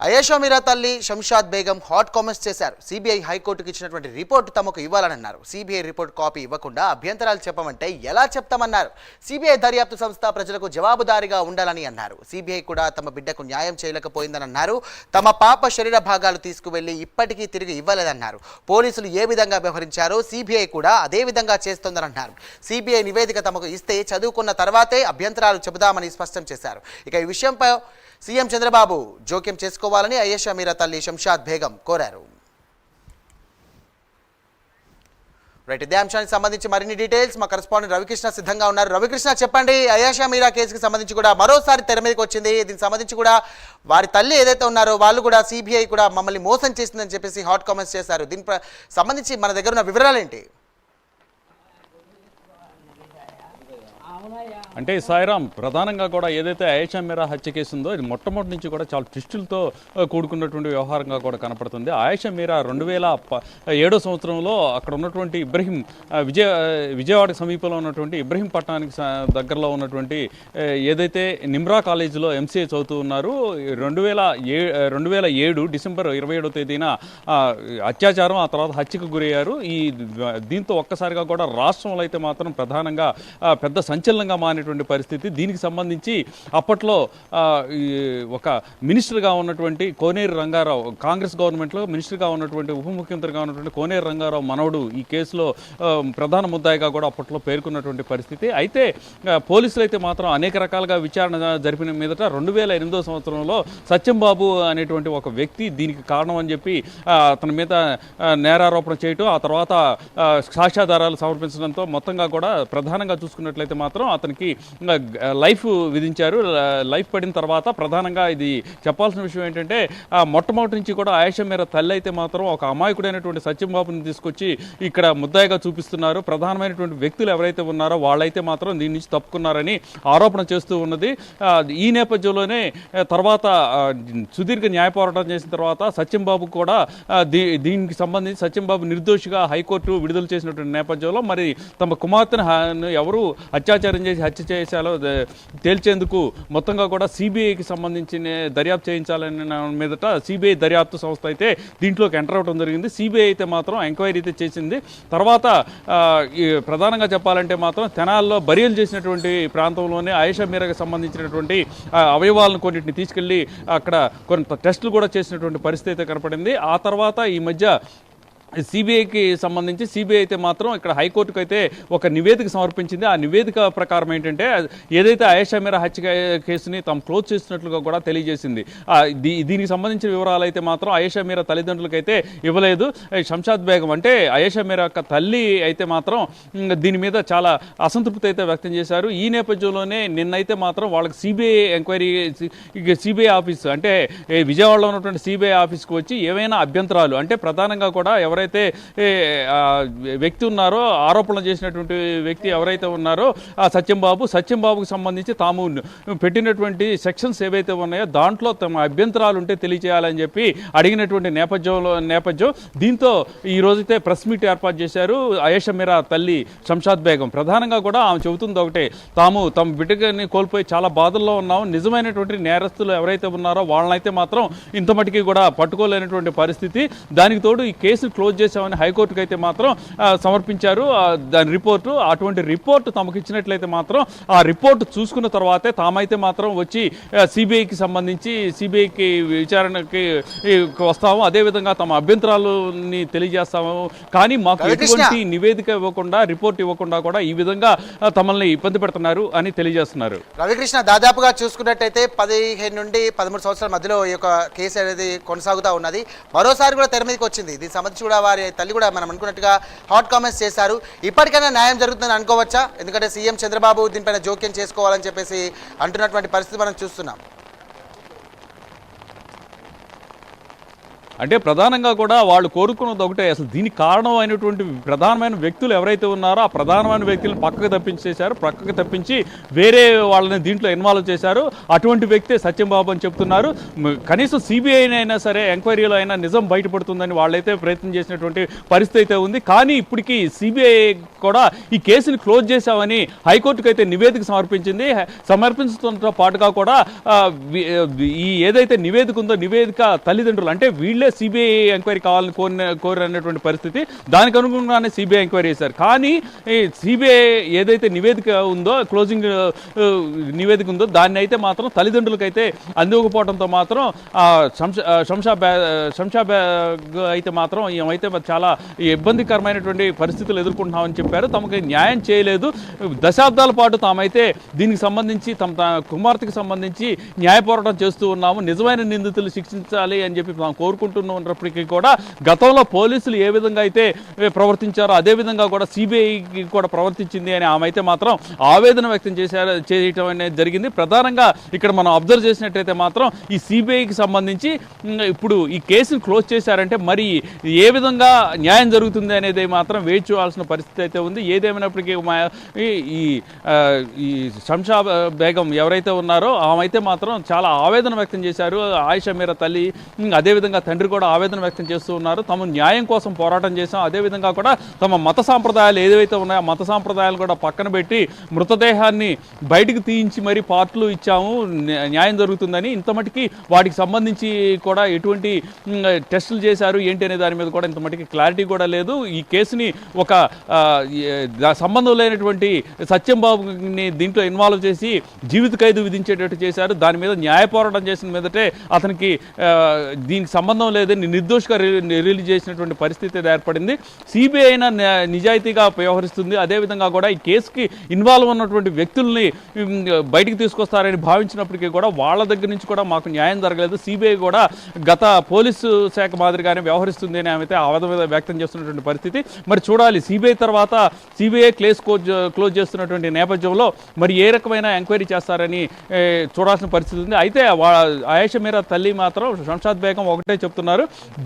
అయేషా తల్లి Shamshad Begum hot comments చేశారు. CBI హైకోర్టుకు ఇచ్చినటువంటి రిపోర్ట్ తమకు ఇవ్వాలని అన్నారు సిబిఐ రిపోర్ట్ కాపీ ఇవ్వకుండా అభ్యంతరాలు చెప్పమంటే ఎలా చెప్తామన్నారు? సిబిఐ దర్యాప్తు సంస్థ ప్రజలకు జవాబుదారీగా ఉండాలని అన్నారు. సిబిఐ కూడా తమ బిడ్డకు న్యాయం చేయలేకపోయిందని అన్నారు తమ పాప శరీర భాగాలు తీసుకువెళ్ళి ఇప్పటికీ తిరిగి ఇవ్వలేదన్నారు. పోలీసులు ఏ విధంగా వ్యవహరించారో సిబిఐ కూడా అదే విధంగా చేస్తోందని అన్నారు సిబిఐ నివేదిక తమకు ఇస్తే చదువుకున్న తర్వాతే అభ్యంతరాలు చెబుదామని స్పష్టం చేశారు. ఇక ఈ విషయంపై సీఎం చంద్రబాబు జోక్యం చేసుకోవాలని అయేషా మీరా తల్లి శంషాద్ బేగం కోరారు. రైట్ ఇదే అంశానికి సంబంధించి మరిన్ని డీటెయిల్స్. మా కరెస్పాండెంట్ రవికృష్ణ సిద్ధంగా ఉన్నారు. రవికృష్ణ చెప్పండి అయాషా మీరా కేసుకి సంబంధించి కూడా మరోసారి తెర మీదకి వచ్చింది. దీనికి సంబంధించి కూడా వారి తల్లి ఏదైతే ఉన్నారో వాళ్ళు కూడా సిబిఐ కూడా మమ్మల్ని మోసం చేసిందని చెప్పేసి హాట్ కామెంట్స్ చేశారు. దీని సంబంధించి మన దగ్గర ఉన్న వివరాలు అంటే సాయిరామ్ ప్రధానంగా కూడా ఏదైతే ఆయేషా మీరా హత్య కేసు ఉందో ఇది మొట్టమొదటి నుంచి కూడా చాలా ట్విస్టులతో కూడుకున్నటువంటి వ్యవహారంగా కూడా కనపడుతుంది. ఆయేషా మీరా రెండు వేల ఏడో సంవత్సరంలో అక్కడ ఉన్నటువంటి ఇబ్రహీం విజయ విజయవాడకు సమీపంలో ఉన్నటువంటి ఇబ్రహీం పట్టణానికి దగ్గరలో ఉన్నటువంటి ఏదైతే నిమ్రా కాలేజీలో ఎంసీఏ చదువుతూ ఉన్నారు రెండు వేల ఏ రెండు వేల ఏడు డిసెంబర్ ఇరవై ఏడో తేదీన అత్యాచారం ఆ తర్వాత హత్యకు గురయ్యారు. ఈ దీంతో ఒక్కసారిగా కూడా రాష్ట్రంలో అయితే మాత్రం ప్రధానంగా పెద్ద సంచలన సంచలనంగా మారినటువంటి పరిస్థితి. దీనికి సంబంధించి అప్పట్లో ఈ ఒక మినిస్టర్గా ఉన్నటువంటి కోనేరు రంగారావు కాంగ్రెస్ గవర్నమెంట్లో మినిస్టర్గా ఉన్నటువంటి ఉప ముఖ్యమంత్రిగా ఉన్నటువంటి కోనేరు రంగారావు మనవడు ఈ కేసులో ప్రధాన ముద్దాయిగా కూడా అప్పట్లో పేర్కొన్నటువంటి పరిస్థితి. అయితే పోలీసులు అయితే మాత్రం అనేక రకాలుగా విచారణ జరిపిన మీదట రెండు వేల ఎనిమిదో సంవత్సరంలో సత్యంబాబు అనేటువంటి ఒక వ్యక్తి దీనికి కారణం అని చెప్పి అతని మీద నేరారోపణ చేయటం ఆ తర్వాత సాక్ష్యాధారాలు సమర్పించడంతో మొత్తంగా కూడా ప్రధానంగా చూసుకున్నట్లయితే మాత్రం అతనికి లైఫ్ విధించారు. లైఫ్ పడిన తర్వాత ప్రధానంగా ఇది చెప్పాల్సిన విషయం ఏంటంటే మొట్టమొదటి నుంచి కూడా ఆయేషా మేర తల్లి అయితే మాత్రం ఒక అమాయకుడైనటువంటి సత్యంబాబుని తీసుకొచ్చి ఇక్కడ ముద్దాయిగా చూపిస్తున్నారు. ప్రధానమైనటువంటి వ్యక్తులు ఎవరైతే ఉన్నారో వాళ్ళైతే మాత్రం దీని నుంచి తప్పుకున్నారని ఆరోపణ చేస్తూ ఉన్నది. ఈ నేపథ్యంలోనే తర్వాత సుదీర్ఘ న్యాయ పోరాటం చేసిన తర్వాత సత్యంబాబు కూడా దీ దీనికి సంబంధించి సత్యంబాబు నిర్దోషిగా హైకోర్టు విడుదల చేసినటువంటి నేపథ్యంలో మరి తమ కుమార్తెను ఎవరు అత్యాచారం చేసి హత్య చేశాలో తేల్చేందుకు మొత్తంగా కూడా సిబిఐకి సంబంధించిన దర్యాప్తు చేయించాలని మీదట సిబిఐ దర్యాప్తు సంస్థ అయితే దీంట్లోకి ఎంటర్ అవడం జరిగింది. సిబిఐ అయితే మాత్రం ఎంక్వైరీ అయితే చేసింది. తర్వాత ఈ ప్రధానంగా చెప్పాలంటే మాత్రం తెనాల్లో బరియలు చేసినటువంటి ప్రాంతంలోనే ఆయేషా మీరకు సంబంధించినటువంటి అవయవాలను కొన్నిటిని తీసుకెళ్ళి అక్కడ కొంత టెస్టులు కూడా చేసినటువంటి పరిస్థితి అయితే కనపడింది. ఆ తర్వాత ఈ మధ్య సిబిఐకి సంబంధించి సిబిఐ అయితే మాత్రం ఇక్కడ హైకోర్టుకు అయితే ఒక నివేదిక సమర్పించింది. ఆ నివేదిక ప్రకారం ఏంటంటే ఏదైతే ఆయేషా మీరా హత్య కేసుని తాము క్లోజ్ చేసినట్లుగా కూడా తెలియజేసింది. దీ- దీనికి సంబంధించిన వివరాలు అయితే మాత్రం ఆయేషా మీరా తల్లిదండ్రులకైతే ఇవ్వలేదు. శంషాద్ బేగం అంటే ఆయేషా మీరా యొక్క తల్లి అయితే మాత్రం దీని మీద చాలా అసంతృప్తి అయితే వ్యక్తం చేశారు. ఈ నేపథ్యంలోనే నిన్నైతే మాత్రం వాళ్ళకి సిబిఐ ఎంక్వైరీ సిబిఐ ఆఫీస్ అంటే విజయవాడలో ఉన్నటువంటి సిబిఐ ఆఫీస్కి వచ్చి ఏవైనా అభ్యంతరాలు అంటే ప్రధానంగా కూడా ఎవరైతే ఎవరైతే వ్యక్తి ఉన్నారో ఆరోపణలు చేసినటువంటి వ్యక్తి ఎవరైతే ఉన్నారో ఆ సత్యం బాబు సత్యం సంబంధించి తాము పెట్టినటువంటి సెక్షన్స్ ఏవైతే ఉన్నాయో దాంట్లో తమ అభ్యంతరాలు ఉంటే తెలియజేయాలని చెప్పి అడిగినటువంటి నేపథ్యంలో నేపథ్యం. దీంతో ఈ రోజైతే ప్రెస్ మీట్ ఏర్పాటు చేశారు అయేష మీరా తల్లి శంషాద్ బేగం. ప్రధానంగా కూడా ఆమె చెబుతుంది ఒకటే తాము తమ బిడ్డని కోల్పోయి చాలా బాధల్లో ఉన్నాము. నిజమైనటువంటి నేరస్తులు ఎవరైతే ఉన్నారో వాళ్ళనైతే మాత్రం ఇంత మటుకి కూడా పట్టుకోలేనటువంటి పరిస్థితి. దానికి తోడు ఈ కేసు క్లోజ్ చేశామని హైకోర్టుకి అయితే మాత్రం సమర్పించారు. దాని రిపోర్టు అటువంటి రిపోర్ట్ తమకు ఇచ్చినట్లయితే మాత్రం ఆ రిపోర్ట్ చూసుకున్న తర్వాతే తామైతే మాత్రం వచ్చి సిబిఐకి సంబంధించి సిబిఐకి విచారణకి వస్తాము. అదేవిధంగా తమ అభ్యంతరాలని తెలియజేస్తాము. కానీ మాకు. ఎటువంటి నివేదిక ఇవ్వకుండా రిపోర్ట్ ఇవ్వకుండా కూడా ఈ విధంగా తమల్ని ఇబ్బంది పెడుతున్నారు అని తెలియజేస్తున్నారు. రవికృష్ణ దాదాపుగా చూసుకున్నట్టయితే పదిహేను నుండి పదమూడు సంవత్సరాల మధ్యలో ఈ యొక్క కేసు అనేది కొనసాగుతూ ఉన్నది. మరోసారి కూడా తెర మీదకి వచ్చింది. దీనికి సంబంధించి కూడా వారి తల్లి కూడా మనం అనుకున్నట్టుగా హాట్ కామెంట్స్ చేశారు. ఇప్పటికైనా న్యాయం జరుగుతుందని అనుకోవచ్చా? ఎందుకంటే సీఎం చంద్రబాబు దీనిపైన జోక్యం చేసుకోవాలని చెప్పేసి అంటున్నటువంటి పరిస్థితి మనం చూస్తున్నాం. అంటే ప్రధానంగా కూడా వాళ్ళు కోరుకున్నది ఒకటే. అసలు దీనికి కారణం అయినటువంటి ప్రధానమైన వ్యక్తులు ఎవరైతే ఉన్నారో ఆ ప్రధానమైన వ్యక్తులను పక్కకు తప్పించేశారు. పక్కకు తప్పించి వేరే వాళ్ళని దీంట్లో ఇన్వాల్వ్ చేశారు. అటువంటి వ్యక్తే సత్యం బాబు అని చెప్తున్నారు. కనీసం సిబిఐనైనా సరే ఎంక్వైరీలో అయినా నిజం బయటపడుతుందని వాళ్ళైతే ప్రయత్నం చేసినటువంటి పరిస్థితి అయితే ఉంది. కానీ ఇప్పటికీ సిబిఐ కూడా ఈ కేసుని క్లోజ్ చేశామని హైకోర్టుకు అయితే నివేదిక సమర్పించింది. సమర్పించడంతో పాటుగా కూడా ఈ ఏదైతే నివేదిక ఉందో నివేదిక తల్లిదండ్రులు అంటే వీళ్ళే సిబిఐ ఎంక్వైరీ కావాలని కోరిన కోరినటువంటి పరిస్థితి. దానికి అనుగుణంగానే సిబిఐ ఎంక్వైరీ చేశారు. కానీ సిబిఐ ఏదైతే నివేదిక ఉందో క్లోజింగ్ నివేదిక ఉందో దాన్ని అయితే మాత్రం తల్లిదండ్రులకైతే అందివ్వకపోవడంతో మాత్రం శంష- శంషా శంషా బ్యాగ్ అయితే మాత్రం ఏమైతే చాలా ఇబ్బందికరమైనటువంటి పరిస్థితులు ఎదుర్కొంటున్నామని చెప్పారు. తమకు న్యాయం చేయలేదు. దశాబ్దాల పాటు తామైతే దీనికి సంబంధించి తమ కుమార్తెకి సంబంధించి న్యాయ పోరాటం చేస్తూ ఉన్నాము. నిజమైన నిందితులు శిక్షించాలి అని చెప్పి తాము కోరుకుంటున్నప్పటికీ కూడా గతంలో పోలీసులు ఏ విధంగా అయితే ప్రవర్తించారో అదే విధంగా కూడా సిబిఐకి కూడా ప్రవర్తించింది అని ఆమె అయితే మాత్రం ఆవేదన వ్యక్తం చేశారు చేయటం అనేది జరిగింది. ప్రధానంగా ఇక్కడ మనం అబ్జర్వ్ చేసినట్టయితే మాత్రం ఈ సిబిఐకి సంబంధించి ఇప్పుడు ఈ కేసును క్లోజ్ చేశారంటే మరి ఏ విధంగా న్యాయం జరుగుతుంది అనేది మాత్రం వేచి చూడాల్సిన పరిస్థితి అయితే ఉంది. ఏదేమైనప్పటికీ ఈ- ఈ శంషా బేగం ఎవరైతే ఉన్నారో ఆమె అయితే మాత్రం చాలా ఆవేదన వ్యక్తం చేశారు. ఆయిషా మీరా తల్లి అదేవిధంగా తండ్రి కూడా ఆవేదన వ్యక్తం చేస్తూ ఉన్నారు. తమ న్యాయం కోసం పోరాటం చేశాం. అదేవిధంగా కూడా తమ మత సాంప్రదాయాలు ఏదైతే ఉన్నాయో ఆ మత సాంప్రదాయాలు కూడా పక్కన పెట్టి మృతదేహాన్ని బయటికి తీయించి మరి పార్ట్లు ఇచ్చాము. న్యాయం జరుగుతుందని ఇంతమటికి వాటికి సంబంధించి కూడా ఎటువంటి టెస్టులు చేశారు ఏంటి అనే దాని మీద కూడా ఇంత మటుకి క్లారిటీ కూడా లేదు. ఈ కేసుని ఒక సంబంధం లేనటువంటి సత్యం బాబుని దీంట్లో ఇన్వాల్వ్ చేసి జీవిత ఖైదు విధించేటట్టు చేశారు. దాని మీద న్యాయ పోరాటం చేసిన మీదటే అతనికి దీనికి సంబంధం లేదని నిర్దోషిగా రిలీజ్ చేసినటువంటి పరిస్థితి ఏర్పడింది. సిబిఐ అయినా నిజాయితీగా వ్యవహరిస్తుంది. అదేవిధంగా కూడా ఈ కేసుకి ఇన్వాల్వ్ ఉన్నటువంటి వ్యక్తుల్ని బయటికి తీసుకొస్తారని భావించినప్పటికీ కూడా వాళ్ళ దగ్గర నుంచి కూడా మాకు న్యాయం జరగలేదు. సిబిఐ కూడా గత పోలీసు శాఖ మాదిరిగానే వ్యవహరిస్తుంది అని ఆమె అయితే ఆవేదన వ్యక్తం చేస్తున్నటువంటి పరిస్థితి. మరి చూడాలి సిబిఐ తర్వాత సిబిఐ క్లేస్ క్లోజ్ క్లోజ్ చేస్తున్నటువంటి నేపథ్యంలో మరి ఏ రకమైన ఎంక్వైరీ చేస్తారని చూడాల్సిన పరిస్థితి ఉంది. అయితే ఆయేష మీరా తల్లి మాత్రం శంషాద్ బేగం ఒకటే చెప్తున్నారు.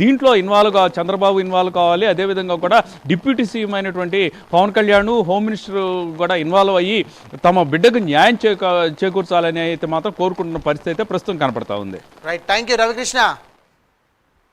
దీంట్లో ఇన్వాల్వ్ కావాలి చంద్రబాబు ఇన్వాల్వ్ కావాలి. అదేవిధంగా కూడా డిప్యూటీ సీఎం అయినటువంటి పవన్ కళ్యాణ్ హోమ్ మినిస్టర్ కూడా ఇన్వాల్వ్ అయ్యి తమ బిడ్డకు న్యాయం చేకూ చేకూర్చాలని అయితే మాత్రం కోరుకుంటున్న పరిస్థితి అయితే ప్రస్తుతం కనపడతా ఉంది. Right thank you Ravikrishna